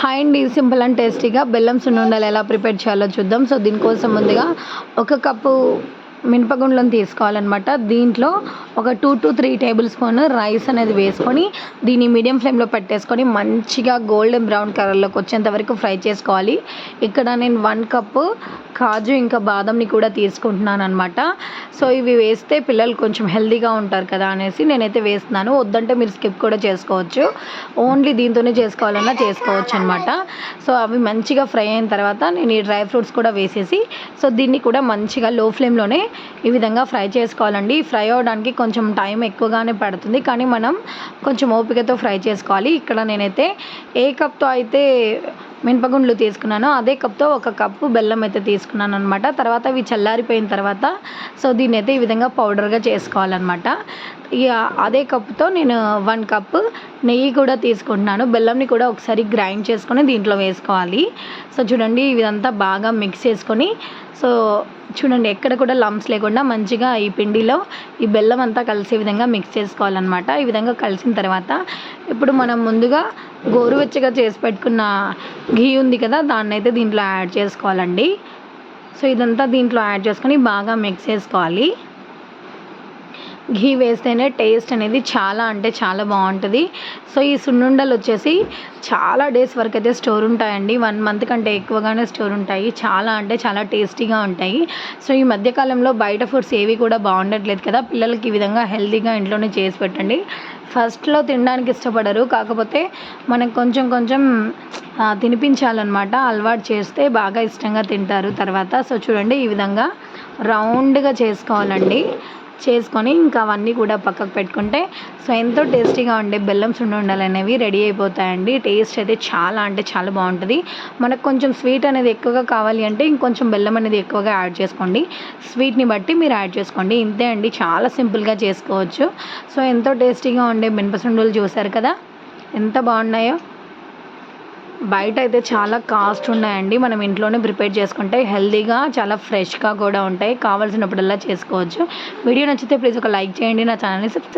Hi అండి simple and టేస్టీగా బెల్లం సున్నుండలు ఎలా ప్రిపేర్ చేయాలో చూద్దాం. సో దీనికోసం ముందుగా ఒక కప్పు మినపగుండ్లను తీసుకోవాలన్నమాట. దీంట్లో ఒక two to three tablespoon rice అనేది వేసుకొని దీన్ని మీడియం ఫ్లేమ్లో పెట్టేసుకొని మంచిగా గోల్డెన్ బ్రౌన్ కలర్లోకి వచ్చేంత వరకు ఫ్రై చేసుకోవాలి. ఇక్కడ నేను వన్ కప్పు కాజు ఇంకా బాదంని కూడా తీసుకుంటున్నాను అనమాట సో ఇవి వేస్తే పిల్లలు కొంచెం హెల్దీగా ఉంటారు కదా అనేసి నేనైతే వేస్తున్నాను. వద్దంటే మీరు స్కిప్ కూడా చేసుకోవచ్చు. ఓన్లీ దీంతోనే చేసుకోవాలన్నా చేసుకోవచ్చు అనమాట సో అవి మంచిగా ఫ్రై అయిన తర్వాత నేను ఈ డ్రై ఫ్రూట్స్ కూడా వేసేసి సో దీన్ని కూడా మంచిగా లో ఫ్లేమ్లోనే ఈ విధంగా ఫ్రై చేసుకోవాలండి. ఫ్రై అవ్వడానికి కొంచెం టైం ఎక్కువగానే పడుతుంది కానీ మనం కొంచెం ఓపికతో ఫ్రై చేసుకోవాలి. ఇక్కడ నేనైతే ఏ కప్తో అయితే మినపగుండ్లు తీసుకున్నాను. అదే కప్తో ఒక కప్పు బెల్లం అయితే తీసుకున్నాను అనమాట తర్వాత ఇవి చల్లారిపోయిన తర్వాత సో దీన్ని అయితే ఈ విధంగా పౌడర్గా చేసుకోవాలన్నమాట. ఇక అదే కప్పుతో నేను వన్ కప్ నెయ్యి కూడా తీసుకుంటున్నాను. బెల్లంని కూడా ఒకసారి గ్రైండ్ చేసుకొని దీంట్లో వేసుకోవాలి. సో చూడండి ఇదంతా బాగా మిక్స్ చేసుకొని సో చూడండి ఎక్కడ కూడా లంప్స్ లేకుండా మంచిగా ఈ పిండిలో ఈ బెల్లం అంతా కలిసే విధంగా మిక్స్ చేసుకోవాలన్నమాట. ఈ విధంగా కలిసిన తర్వాత ఇప్పుడు మనం ముందుగా గోరువెచ్చగా చేసి పెట్టుకున్న ఘీ ఉంది కదా దాన్ని అయితే దీంట్లో యాడ్ చేసుకోవాలండి. సో ఇదంతా దీంట్లో యాడ్ చేసుకొని బాగా మిక్స్ చేసుకోవాలి. ఘీ వేస్తేనే టేస్ట్ అనేది చాలా అంటే చాలా బాగుంటుంది. సో ఈ సున్నుండలు వచ్చేసి చాలా డేస్ వరకు అయితే స్టోర్ ఉంటాయండి. వన్ మంత్ కంటే ఎక్కువగానే స్టోర్ ఉంటాయి. చాలా అంటే చాలా టేస్టీగా ఉంటాయి. సో ఈ మధ్యకాలంలో బయట ఫుడ్స్ ఏవి కూడా బాగుండట్లేదు కదా. పిల్లలకి ఈ విధంగా హెల్తీగా ఇంట్లోనే చేసి పెట్టండి. ఫస్ట్లో తినడానికి ఇష్టపడరు. కాకపోతే మనకు కొంచెం కొంచెం తినిపించాలన్నమాట. అలవాటు చేస్తే బాగా ఇష్టంగా తింటారు. తర్వాత సో చూడండి ఈ విధంగా రౌండ్గా చేసుకోవాలండి. చేసుకొని ఇంకా అవన్నీ కూడా పక్కకు పెట్టుకుంటే సో ఎంతో టేస్టీగా ఉండే బెల్లం సున్నుండలు అనేవి రెడీ అయిపోతాయండి. టేస్ట్ అయితే చాలా అంటే చాలా బాగుంటుంది. మనకు కొంచెం స్వీట్ అనేది ఎక్కువగా కావాలి అంటే ఇంకొంచెం బెల్లం అనేది ఎక్కువగా యాడ్ చేసుకోండి. స్వీట్ని బట్టి మీరు యాడ్ చేసుకోండి. ఇంతే అండి. చాలా సింపుల్గా చేసుకోవచ్చు. సో ఎంతో టేస్టీగా ఉండే మినపసుండలు చూసారు కదా? ఎంత బాగున్నాయో. బయట అయితే చాలా కాస్ట్ ఉన్నాయండి. మనం ఇంట్లోనే ప్రిపేర్ చేసుకుంటే హెల్దీగా చాలా ఫ్రెష్గా కూడా ఉంటాయి. కావాల్సినప్పుడల్లా చేసుకోవచ్చు. వీడియో నచ్చితే ప్లీజ్ ఒక లైక్ చేయండి. నా ఛానల్ని సబ్స్క్రైబ్